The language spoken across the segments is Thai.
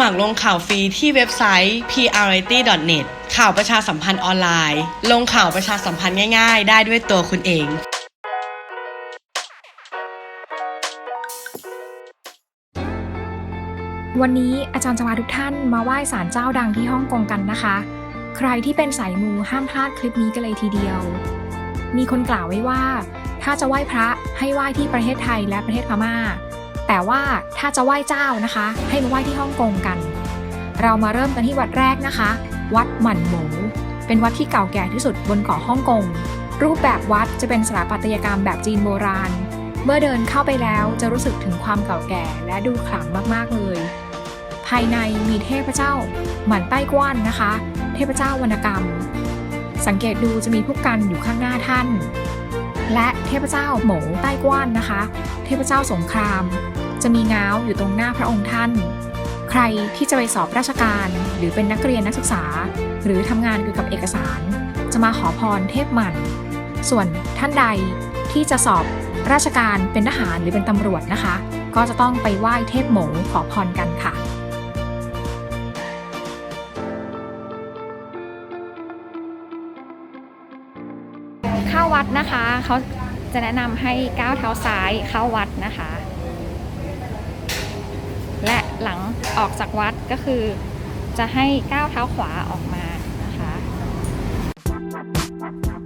มัครลงข่าวฟรีที่เว็บไซต์ priority. net ข่าวประชาสัมพันธ์ออนไลน์ ลงข่าวประชาสัมพันธ์ง่ายๆ ได้ด้วยตัวคุณเองวันนี้อาจารย์จะพาทุกท่านมาไหว้ศาลเจ้าดังที่ฮ่องกงกันนะคะ ใครที่เป็นสายมูห้ามพลาดคลิปนี้กันเลยทีเดียว มีคนกล่าวไว้ว่า ถ้าจะไหว้พระให้ไหว้ที่ประเทศไทยและประเทศพม่า แต่ว่าถ้าจะไหว้เจ้านะคะ ให้มาไหว้ที่ฮ่องกงกัน เรามาเริ่มกันที่วัดแรกนะคะ วัดหมั่นหมู เป็นวัดที่เก่าแก่ที่สุดบนเกาะฮ่องกง รูปแบบวัดจะเป็นสถาปัตยกรรมแบบจีนโบราณ เมื่อเดินเข้าไปแล้วจะรู้สึกถึงความเก่าแก่และดูขลังมากๆเลย ภายในมีเทพเจ้าหมันใต้กว้านนะคะ เทพเจ้าวรรณกรรม สังเกตดูจะมีผู้กันอยู่ข้างหน้าท่านและเทพเจ้าหมงใต้กว้านนะคะ เทพเจ้าสงคราม จะมีง้าวอยู่ตรงหน้าพระองค์ท่าน ใครที่จะไปสอบราชการหรือเป็นนักเรียนนักศึกษา หรือทำงานเกี่ยวกับเอกสาร จะมาขอพรเทพหมัน ส่วนท่านใดที่จะสอบราชการเป็นทหารหรือเป็นตำรวจนะคะ ก็จะต้องไปไหว้เทพหมงขอพรกันค่ะเข้าวัดนะคะเขาจะแนะนำให้ก้าวเท้าซ้ายเข้าวัดนะคะ และหลังออกจากวัดก็คือ จะให้ก้าวเท้าขวาออกมานะคะ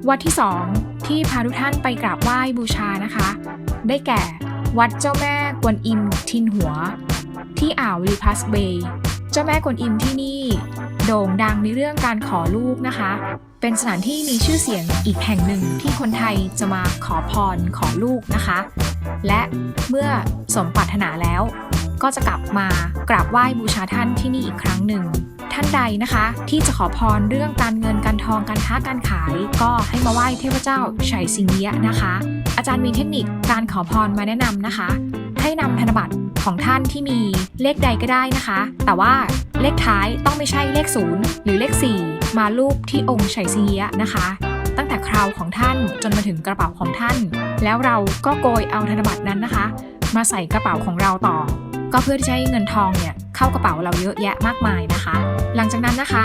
วัดที่ 2 ที่พาทุกท่านไปกราบไหว้บูชานะคะ ได้แก่วัดเจ้าแม่กวนอิมทินหัว ที่อ่าวลีพัสเบย์เจ้าแม่กวนอิมที่นี่โด่งดังในเรื่องการขอลูกนะคะ เป็นสถานที่มีชื่อเสียงอีกแห่งหนึ่งที่คนไทยจะมาขอพรขอลูกนะคะ และเมื่อสมปรารถนาแล้ว ก็จะกลับมากราบไหว้บูชาท่านที่นี่อีกครั้งหนึ่ง ท่านใดนะคะ ที่จะขอพรเรื่องการเงินการทองการค้าการขาย ก็ให้มาไหว้เทพเจ้าไฉสิงเอียะนะคะ อาจารย์มีเทคนิคการขอพรมาแนะนำนะคะ ให้นำธนบัตรของท่านที่มีเลขใดก็ได้นะคะ แต่ว่าเลขท้ายต้องไม่ใช่เลข 0 หรือเลข 4 มารูปที่องค์ไฉสิงเอียะนะคะตั้งแต่คราวของท่านจนมาถึงกระเป๋าของท่าน แล้วเราก็โกยเอาธนบัตรนั้นนะคะ มาใส่กระเป๋าของเราต่อ ก็เพื่อที่จะให้เงินทองเนี่ยเข้ากระเป๋าเราเยอะแยะมากมายนะคะ หลังจากนั้นนะคะ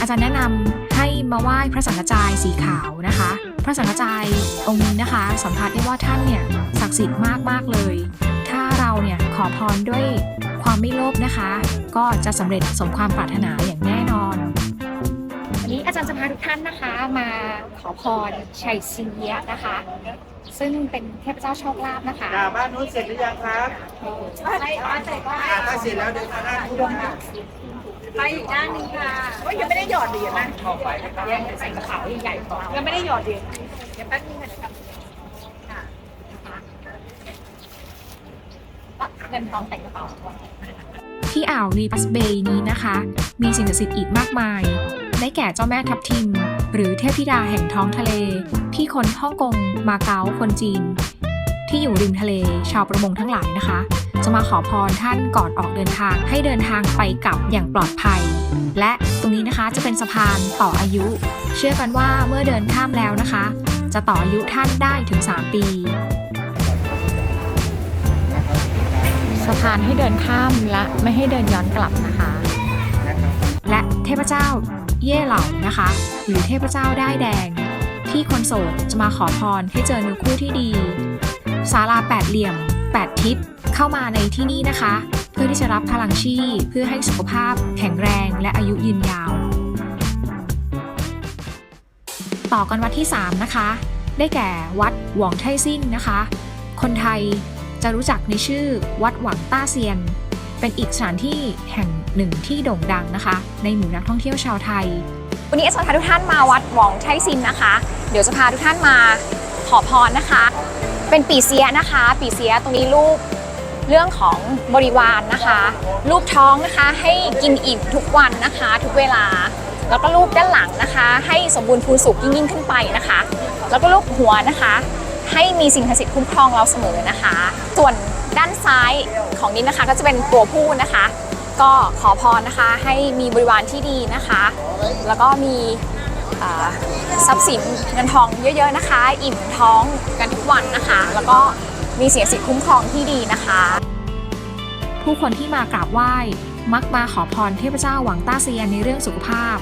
อาจารย์แนะนำให้มาไหว้พระสังฆจายสีขาวนะคะ พระสังฆจายองค์นี้นะคะ สัมผัสได้ว่าท่านเนี่ยศักดิ์สิทธิ์มากมากๆเลย ถ้าเราเนี่ยขอพรด้วยความไม่โลภนะคะ ก็จะสำเร็จสมความปรารถนาอย่างแน่ อนวันนี้อาจารย์จะพาทุกท่านนะคะมาขอพรชัยซีเยะนะคะ ซึ่งเป็นเทพเจ้าโชคลาภนะคะ อ่าบ้านนู้นเสร็จหรือยังครับไม่เอาใส่ก็อ่าถ้าเสร็จแล้วเดินมาด้านนู้นนะไปอีกด้านหนึงค่ะก็ยังไม่ได้หยอดเหรียญนะยังใส่กระเป๋าใหญ่กว่ายังไม่ได้หยอดเหรียญเดี๋ยวแป๊บนึงค่ะเดี๋ยวกลับค่ะเงินทองใส่กระเป๋าก่อน ที่อ่าวลีปัสเบย์นี้นะคะ มีสิ่งศักดิ์สิทธิ์อีกมากมาย ได้แก่เจ้าแม่ทับทิม หรือเทพธิดาแห่งท้องทะเล ที่คนฮ่องกง มาเก๊า คนจีน ที่อยู่ริมทะเลชาวประมงทั้งหลายนะคะ จะมาขอพรท่านก่อนออกเดินทางให้เดินทางไปกลับอย่างปลอดภัย และตรงนี้นะคะจะเป็นสะพานต่ออายุ เชื่อกันว่าเมื่อเดินข้ามแล้วนะคะ จะต่ออายุท่านได้ถึง 3 ปีสะพานให้เดินข้ามและไม่ให้เดินย้อนกลับนะคะ และเทพเจ้า เย่เหล่านะคะ หรือเทพเจ้าได้แดง ที่คนโสดจะมาขอพรให้เจอเนื้อคู่ที่ดีศาลาแปดเหลี่ยม 8 ทิศเข้ามาในที่นี่นะคะ เพื่อที่จะรับพลังชีพเพื่อให้สุขภาพแข็งแรงและอายุยืนยาว ต่อกันวัดที่ 3 นะคะ ได้แก่วัดหวองไทซิ่งนะคะ คนไทยจะรู้จักในชื่อวัดหวังต้าเซียน เป็นอีกสถานที่แห่งหนึ่งที่โด่งดังนะคะ ในหมู่นักท่องเที่ยวชาวไทย วันนี้เอสจะพาทุกท่านมาวัดหวองไทซินนะคะ เดี๋ยวจะพาทุกท่านมาขอพรนะคะ เป็นปีเสียนะคะ ปีเสียตรงนี้รูปเรื่องของบริวารนะคะ รูปท้องนะคะให้กินอิ่มทุกวันนะคะ ทุกเวลา แล้วก็รูปด้านหลังนะคะ ให้สมบูรณ์พูนสุขยิ่งยิ่งขึ้นไปนะคะ แล้วก็รูปหัวนะคะ ให้มีสิ่งศักดิ์สิทธิ์คุ้มครองเราเสมอนะคะ ส่วนด้านซ้ายของนี้นะคะก็จะเป็นตัวผู้นะคะ ก็ขอพรนะคะให้มีบริวารที่ดีนะคะ แล้วก็มีทรัพย์สินเงินทองเยอะๆนะคะ อิ่มท้องกันทุกวันนะคะ แล้วก็มีเสียสิทธิ์คุ้มครองที่ดีนะคะ ผู้คนที่มากราบไหว้ มักมาขอพรเทพเจ้าหวังต้าเซียนในเรื่องสุขภาพ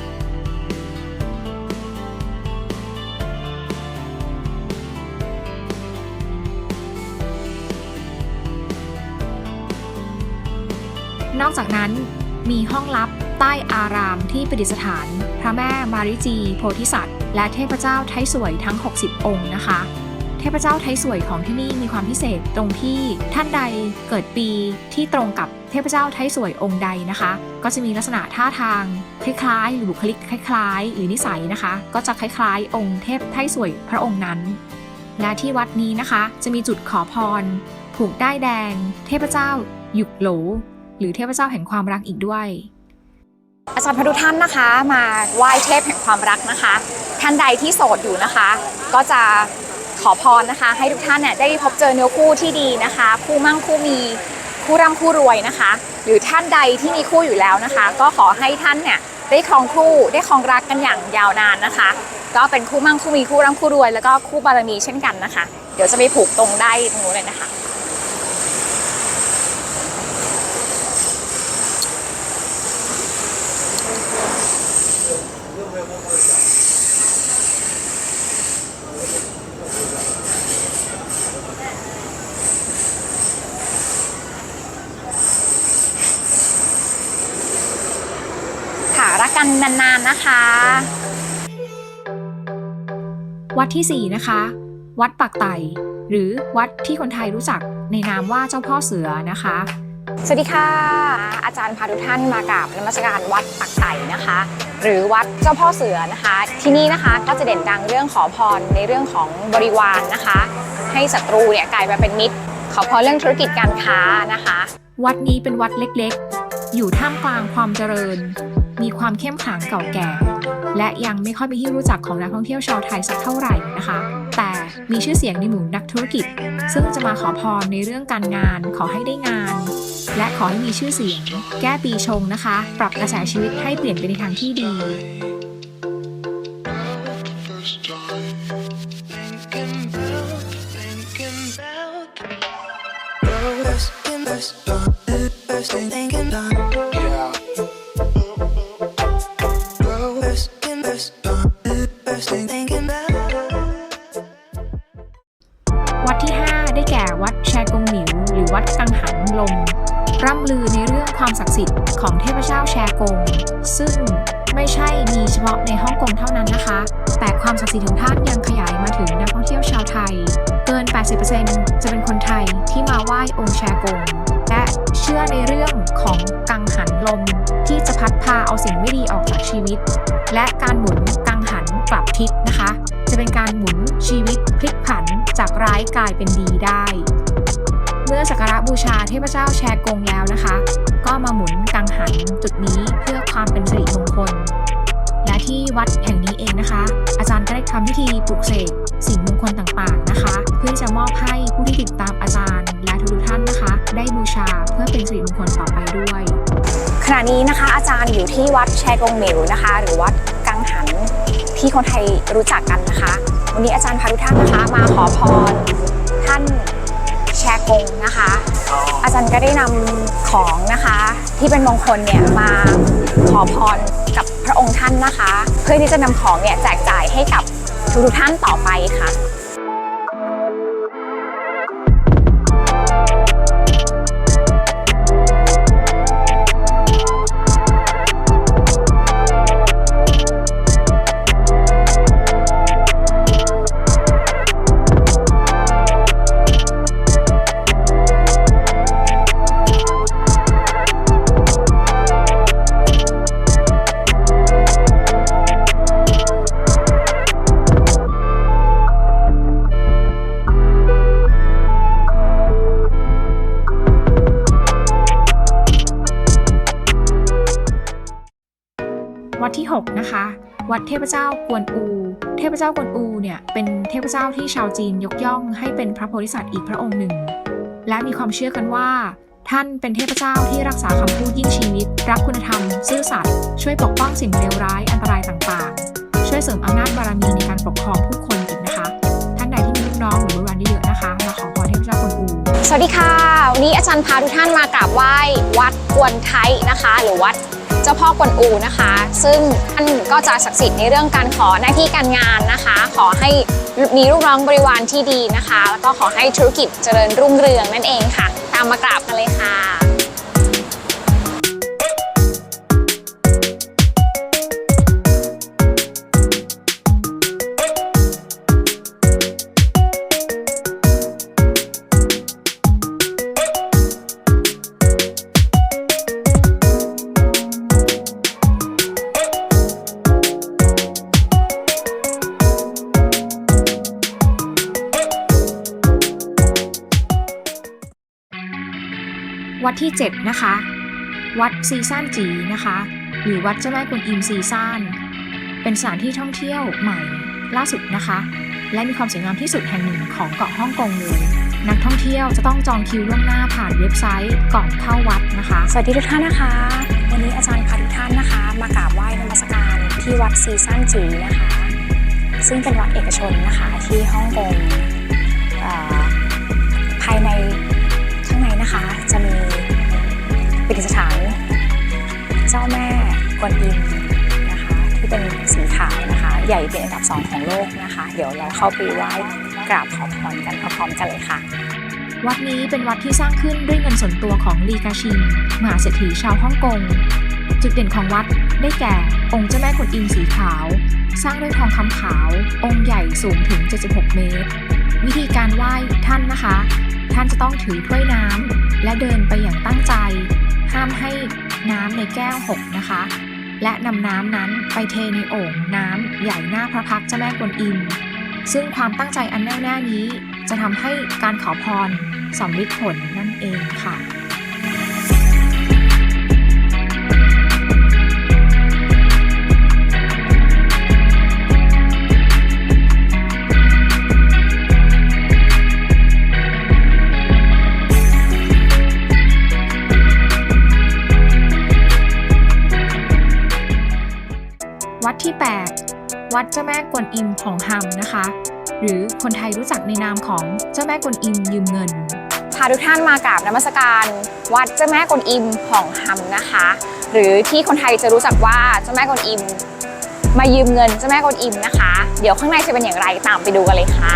นอกจากนั้นมีห้องลับใต้อารามที่ประดิษฐาน พระแม่มาริจีโพธิสัตว์ และเทพเจ้าไทยสวยทั้ง 60 องค์นะคะ เทพเจ้าไทยสวยของที่นี่มีความพิเศษตรงที่ท่านใดเกิดปีที่ตรงกับเทพเจ้าไทยสวยองค์ใดนะคะ ก็จะมีลักษณะท่าทางคล้ายๆ หรือบุคลิกคล้าย ๆ หรือนิสัยนะคะ ก็จะคล้ายๆ องค์เทพไทยสวยพระองค์นั้น และที่วัดนี้นะคะ จะมีจุดขอพร ผูกได้ายแดง เทพเจ้าหยุกโหล หรือเทพเจ้าแห่งความรักอีกด้วย อาจารย์พาทุท่านนะคะ มาไหว้เทพแห่งความรักนะคะ ท่านใดที่โสดอยู่นะคะ ก็จะขอพรนะคะ ให้ทุกท่านเนี่ยได้พบเจอเนื้อคู่ที่ดีนะคะ คู่มั่งคู่มีคู่ร่ำคู่รวยนะคะ หรือท่านใดที่มีคู่อยู่แล้วนะคะ ก็ขอให้ท่านเนี่ยได้ครองคู่ได้ครองรักกันอย่างยาวนานนะคะ ก็เป็นคู่มั่งคู่มีคู่ร่ำคู่รวย แล้วก็คู่บารมีเช่นกันนะคะ เดี๋ยวจะไปผูกตรงได้ตรงนู้นเลยนะคะ ค่ะรั กกันนานๆนะคะ วัดที่ 4 นะคะ วัดปักไต่หรือวัดที่คนไทยรู้จักในนามว่าเจ้าพ่อเสือนะคะ สวัสดีค่ะ อาจารย์พาทุกท่านมากราบนมัสการวัดปักไต่นะคะ หรือวัดเจ้าพ่อเสือนะคะ ที่นี่นะคะก็จะเด่นดังเรื่องขอพรในเรื่องของบริวารนะคะ ให้ศัตรูเนี่ยกลายมาเป็นมิตร ขอพรเรื่องธุรกิจการค้านะคะ วัดนี้เป็นวัดเล็กๆ อยู่ท่ามกลางความเจริญ มีความเข้มขลังเก่าแก่ และยังไม่ค่อยเป็นที่รู้จักของนักท่องเที่ยวชาวไทยสักเท่าไหร่นะคะ แต่มีชื่อเสียงในหมู่นักธุรกิจ ซึ่งจะมาขอพรในเรื่องการงาน ขอให้ได้งาน และขอให้มีชื่อเสียง แก้ปีชงนะคะ ปรับกระแสชีวิตให้เปลี่ยนไปในทางที่ดีวั ความศักดิ์สิทธิ์ของเทพเจ้าแชกง ซึ่งไม่ใช่มีเฉพาะในฮ่องกงเท่านั้นนะคะ แต่ความศักดิ์สิทธิ์ของท่านยังขยายมาถึงนักท่องเที่ยวชาวไทย เกิน 80%จะเป็นคนไทยที่มาไหว้องค์แชกง และเชื่อในเรื่องของกังหันลมที่จะพัดพาเอาสิ่งไม่ดีออกจากชีวิต และการหมุนกังหันกลับทิศนะคะ จะเป็นการหมุนชีวิตพลิกผันจากร้ายกลายเป็นดีได้ มื่อสักการะบูชาเทพเจ้าแชกงแล้วนะคะ ก็มาหมุนกังหันจุดนี้เพื่อความเป็นสิริมงคล และที่วัดแห่งนี้เองนะคะ อาจารย์ก็ได้ทำพิธีปลุกเสกสิ่งมงคลต่างๆนะคะ เพื่อจะมอบให้ผู้ที่ติดตามอาจารย์ และทุกท่านนะคะ ได้บูชาเพื่อเป็นสิริมงคลต่อไปด้วยขณะนี้นะคะ อาจารย์อยู่ที่วัดแชกงเหมวนะคะ หรือวัดกังหันที่คนไทยรู้จักกันนะคะ วันนี้อาจารย์พาทุกท่านนะคะ มาขอพรท่าน แชกงนะคะ อาจารย์ก็ได้นำของนะคะ ที่เป็นมงคลเนี่ยมาขอพรกับพระองค์ท่านนะคะ เพื่อที่จะนำของเนี่ยแจกจ่ายให้กับทุกๆท่านต่อไปค่ะ 6 นะคะ วัดเทพเจ้ากวนอู เทพเจ้ากวนอูเนี่ยเป็นเทพเจ้าที่ชาวจีนยกย่องให้เป็นพระโพธิสัตว์อีกพระองค์หนึ่ง และมีความเชื่อกันว่า ท่านเป็นเทพเจ้าที่รักษาคำพูดยิ่งชีวิต รักคุณธรรม ซื่อสัตย์ช่วยปกป้องสิ่งเลวร้ายอันตรายต่างๆ ช่วยเสริมอำนาจบารมีในการปกครองผู้คนอีกนะคะ ท่านใดที่มีลูกน้องหรือบริวารเยอะๆนะคะมาขอพรเทพเจ้ากวนอูสวัสดีค่ะวันนี้อาจารย์พาทุกท่านมากราบไหว้วัดกวนไทยนะคะ หรือวัด จ้าพ่อกวนอูนะคะ ซึ่งท่านก็จะศักดิ์สิทธิ์ในเรื่องการขอหน้าที่การงานนะคะ ขอให้มีลูกน้องบริวารที่ดีนะคะ แล้วก็ขอให้ธุรกิจเจริญรุ่งเรืองนั่นเองค่ะ ตามมากราบกันเลยค่ะ 7 นะคะ วัดซีซ่านจีนะคะ หรือวัดเจ้าแม่กวนอิมซีซ่านเป็นสถานที่ท่องเที่ยวใหม่ล่าสุดนะคะ และมีความสวยงามที่สุดแห่งหนึ่งของเกาะฮ่องกงเลยนักท่องเที่ยวจะต้องจองคิวล่วงหน้าผ่านเว็บไซต์ก่อนเข้าวัดนะคะ สวัสดีทุกท่านนะคะ วันนี้อาจารย์พาทุกท่านนะคะ มากราบไหว้นมัสการที่วัดซีซันจีนะคะ ซึ่งเป็นวัดเอกชนนะคะที่ฮ่องกงภายใน ดิษฐานเจ้าแม่กวนอิมนะคะที่เป็นสีขาวนะคะ ใหญ่เป็นอันดับสองของโลกนะคะ เดี๋ยวเราเข้าไปไหว้กราบขอพรกันพร้อมกันเลยค่ะวัดนี้เป็นวัดที่สร้างขึ้นด้วยเงินส่วนตัวของลีกาชิงมหาเศรษฐีชาวฮ่องกง จุดเด่นของวัดได้แก่ องค์เจ้าแม่กวนอิมสีขาว สร้างด้วยทองคำขาว องค์ใหญ่สูงถึง 76 เมตร วิธีการไหว้ท่านนะคะ ท่านจะต้องถือถ้วยน้ำและเดินไปอย่างตั้งใจ ห้ามให้น้ำในแก้วหกนะคะ และนำน้ำนั้นไปเทในโอ่งน้ำใหญ่หน้าพระพักเจ้าแม่กวนอิม ซึ่งความตั้งใจอันแน่วแน่นี้ จะทำให้การขอพรสำลิดผลนั่นเองค่ะ วัดเจ้าแม่กวนอิมของฮัมนะคะ หรือคนไทยรู้จักในนามของเจ้าแม่กวนอิมยืมเงินพาทุกท่านมากราบนมัสการวัดเจ้าแม่กวนอิมผ่องฮัมนะคะ หรือที่คนไทยจะรู้จักว่าเจ้าแม่กวนอิม มายืมเงินเจ้าแม่กวนอิมนะคะ เดี๋ยวข้างในจะเป็นอย่างไรตามไปดูกันเลยค่ะ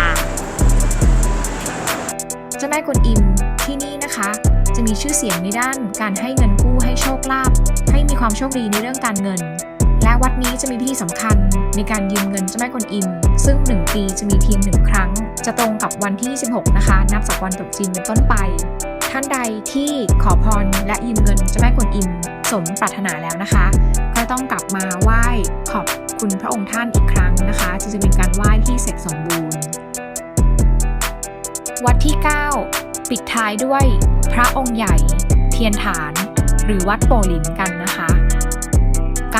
เจ้าแม่กวนอิมที่นี่นะคะ จะมีชื่อเสียงในด้านการให้เงินกู้ให้โชคลาภให้มีความโชคดีในเรื่องการเงิน และวัดนี้จะมีพิธีสำคัญในการยืมเงินเจ้าแม่กวนอิม ซึ่ง 1 ปีจะมีเพียงหนึ่งครั้ง จะตรงกับวันที่ 26 นะคะ นับจากวันตรุษจีนเป็นต้นไป ท่านใดที่ขอพรและยืมเงินเจ้าแม่กวนอิม สมปรารถนาแล้วนะคะ ก็ต้องกลับมาไหว้ขอบคุณพระองค์ท่านอีกครั้งนะคะจึงจะเป็นการไหว้ที่เสร็จสมบูรณ์ วัดที่ 9 ปิดท้ายด้วยพระองค์ใหญ่ เทียนฐาน หรือวัดโปหลินกันนะ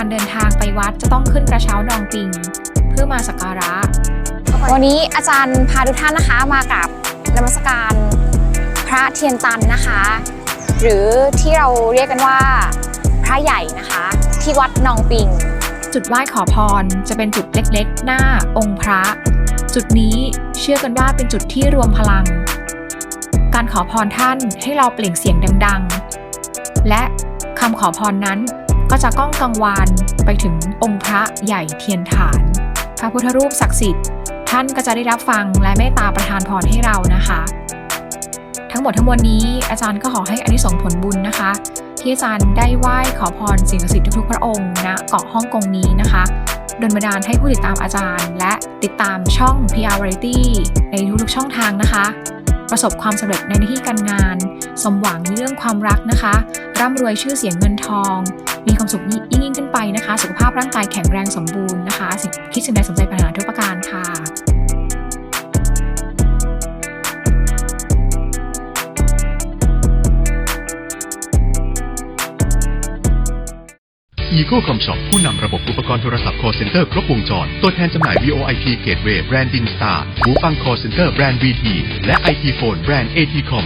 การเดินทางไปวัดจะต้องขึ้นกระเช้าดองปิง เพื่อมาสักการะ วันนี้อาจารย์พาทุกท่านนะคะมากับนมัสการพระเทียนตันนะคะ หรือที่เราเรียกกันว่าพระใหญ่นะคะ ที่วัดนองปิง จุดไหว้ขอพรจะเป็นจุดเล็กๆ หน้าองค์พระ จุดนี้เชื่อกันว่าเป็นจุดที่รวมพลัง การขอพรท่านให้เราเปล่งเสียงดัง ๆ และคำขอพรนั้น ก็จะก้องกังวานไปถึงองค์พระใหญ่เทียนฐาน พระพุทธรูปศักดิ์สิทธิ์ ท่านก็จะได้รับฟังและเมตตาประทานพรให้เรานะคะ ทั้งหมดทั้งมวลนี้อาจารย์ก็ขอให้อนิสงส์ผลบุญนะคะ ที่อาจารย์ได้ไหว้ขอพรสิ่งศักดิ์สิทธิ์ทุกๆพระองค์ณเกาะฮ่องกงนี้นะคะดลบันดาลให้ผู้ติดตามอาจารย์ และติดตามช่อง PR Variety ในทุกๆช่องทางนะคะ ประสบความสำเร็จในหน้าที่การงาน สมหวังในเรื่องความรักนะคะ ร่ำรวยชื่อเสียงเงินทอง มีความสุขยิ่งยิ่งขึ้นไปนะคะ สุขภาพร่างกายแข็งแรงสมบูรณ์นะคะสิคิดสิ่งใดสนใจปัญหาทุกประการค่ะ Eagle Com Shop ผู้นำระบบอุปกรณ์โทรศัพท์ call center ครบวงจร ตัวแทนจำหน่าย VoIP Gateway แบรนด์ Dingstar หูฟัง call center แบรนด์ VT และ IT Phone แบรนด์ ATCom